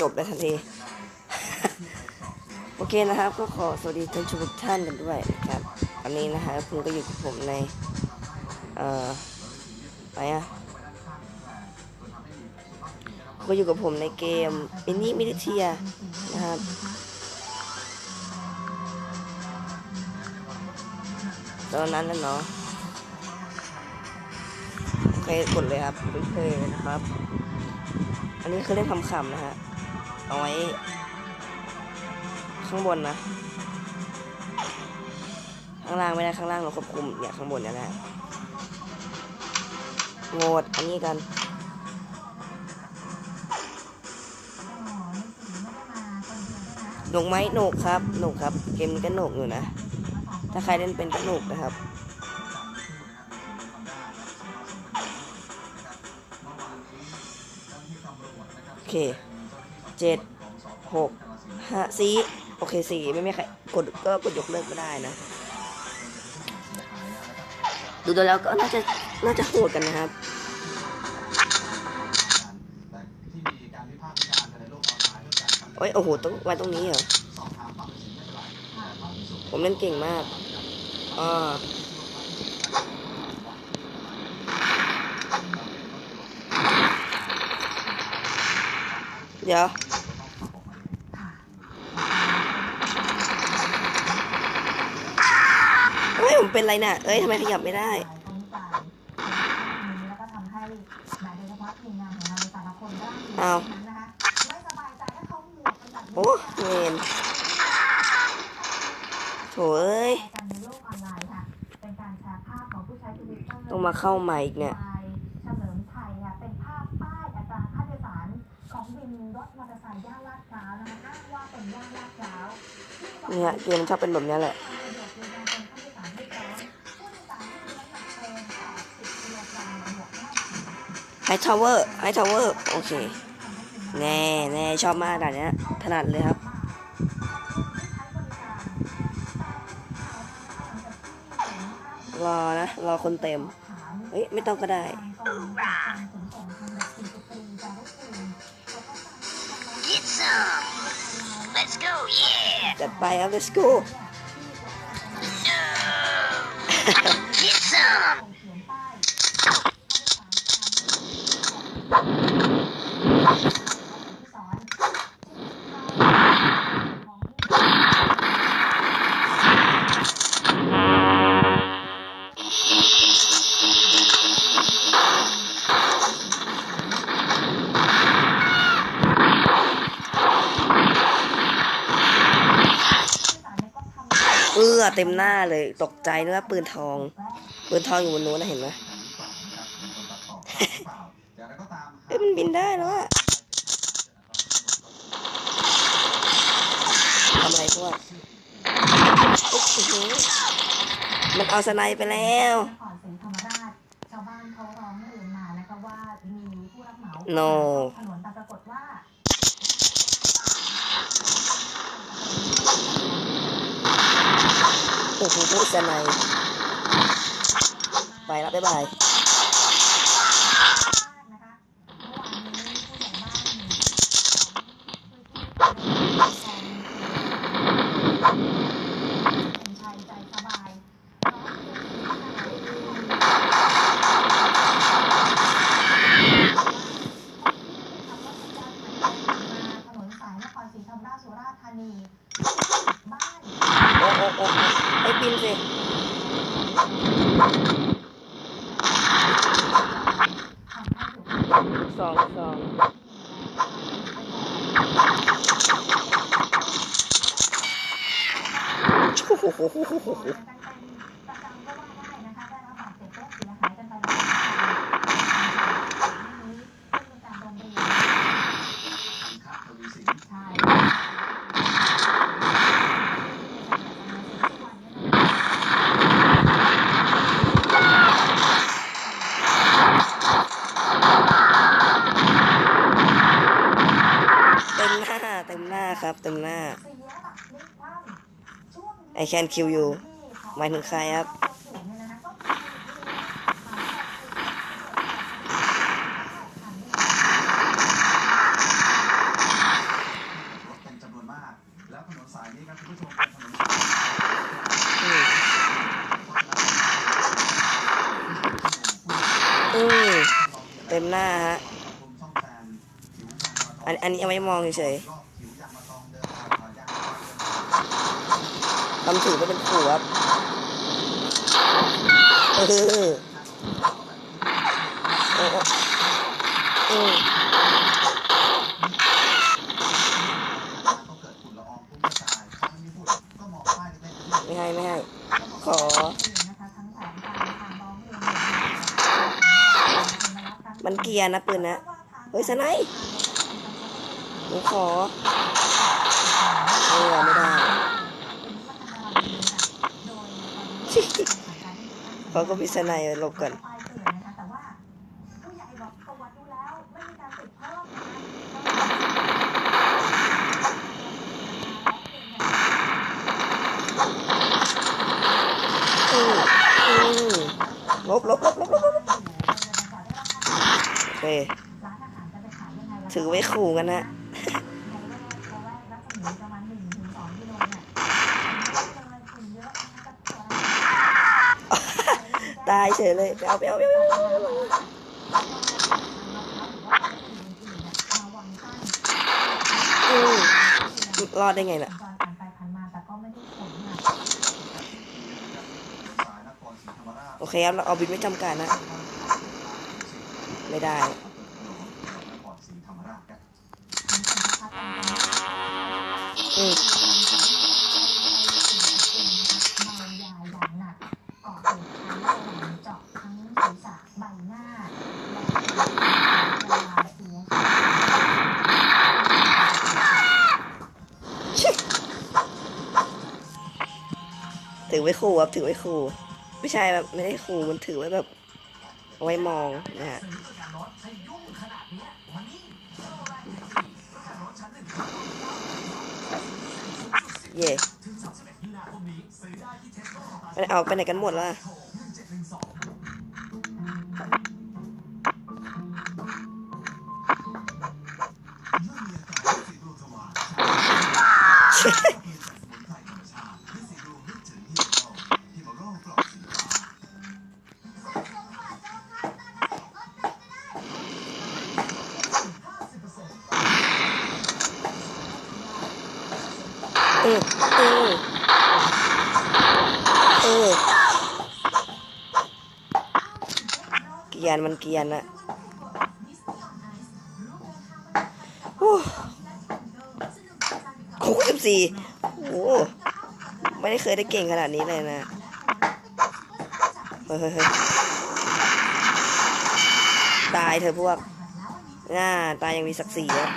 จบได้ทันทีโอเคนะครับ ก็ขอสวัสดีท่านชมทุกท่านกันด้วยนะครับอันนี้นะฮะคุณก็อยู่กับผมใน เอ่อไหนอะก็อยู่กับผมในเกมมินิมิลิเทียนะครับตอนนั้นน่ะเนาะโอเคกดเลยครับไปเพลย์เลยนะครับ อันนี้คือเล่นคำๆนะฮะ เอาไว้ ข้างบนนะ ข้างล่างไม่ได้ข้างล่างเราควบคุมเนี่ยข้างบนเนี่ยแหละโงดอันนี้กันหนุกไหมหนุกครับหนุกครับ เกมนี้ก็หนุกอยู่นะ ถ้าใครเล่นเป็นก็หนุกนะครับโอเค เจ็ดหกห้าสี่โอเคสี่ไม่มีใครกดก็กดยกเลิกไม่ได้นะ ดูตัวแล้วก็น่าจะน่าจะโหดกันนะครับโอ้ยโอ้โหต้องไว้ตรงนี้เหรอ ผมเล่นเก่งมากอ่าเดี๋ยว เฮ้ย ผมเป็นไรน่ะ เอ้ยทำไมขยับไม่ได้แล้วก็ทำให้แหมโดยเฉพาะทีมงานของเราในแต่ละคนก็อ้าวนั้นนะคะไม่สบายใจถ้าเขาหมวกกันแบบโอ้เมนโถเอ้ยกันในโลกออนไลน์ค่ะเป็นการแชร์ภาพของผู้ใช้ทวิตเตอร์ต้องมาเข้าใหม่อีกเนี่ยเฉลิมชัยค่ะเป็นภาพป้ายอัตราค่าโดยสารของวินรถมอเตอร์ไซค์ย่านลาดพร้าวนะคะอ้างว่าเป็นย่านลาดพร้าวที่บอกเนี่ยเกมมันชอบเป็นแบบเนี้ยแหละ ไฮทาวเวอร์ไฮทาวเวอร์โอเค แน่แน่ชอบมากด่านเนี้ยถนัดเลยครับ รอนะ รอคนเต็ม เฮ้ย ไม่ต้องก็ได้ Get some. Let's go, yeah. จัดไปครับ let's go No. Get some. เออเต็มหน้าเลยตกใจนึกว่าปืนทอง ปืนทองอยู่บนนู้นนะเห็นไหม อย่างไรก็ตา มเอ้ยมันบินได้แล้วอะทำอะไรพวกโอ้โหมันเอาสไนไปแล้วนครศรีธรรมราชชาวบ้านเขาร้องเรียนมานะคะว่ามีผู้รับเหมา No ถนนแต่ปรากฏว่าโอ้โหพูดสไนไปแล้วบ๊ายบาย ทำให้ถูกสองสอ ไ I ค่นคิวอยู่หมายถึงใครครับ เป็นจำนวนมาก แล้วถนนสายนี้ครัคุณผู้ชมเป็นถนนสายอืมเต็มหน้าฮะ กรมซ่อมแซมผิวจราจร อันอันนี้เอาไว้มองเฉยๆ รอบำถือว่เป็นขู่ครับเออโอ้โอ้อืมก็เกิดฝุ่นละอองฟุ้งกระจายถ้าไม่มีฝุ่นก็มองป้ายเล็กๆที่ไม่ให้ไม่ให้ ขอ มันเกียร์นะปืนนะ เฮ้ยสไนป์ขอเออไม่ได้ เขาก็มีสนป์หลบก่อนแต่ว่าผู้ใหญ่บอกตรวจดูแล้วไม่มีการติดเพิ่มนลบลบลบลบลบลบโอเคถือไว้ขู่กันนะ ตายเฉยเลยไปเอาไปเปเอาไปเปเอาอืมรอดได้ไงล่ะโอเคครับเราเอาบินไม่จำกัดนะ ไม่ได้อืม ถือไว้ขู่ครับถือไว้ขู่ ไม่ใช่แบบไม่ได้ขู่มันถือไว้แบบเอาไว้มองนะฮะเย่ไปเอาไปไหนกันหมดล้วอะเออเออเออเกียนมันเกียนอะโอ้โหสิบสี่โอ้โหไม่ได้เคยได้เก่งขนาดนี้เลยนะ เฮ้ยเฮ้ยเฮ้ยตายเถอพวกน่าตายยังมีศักดิ์ศรีอะ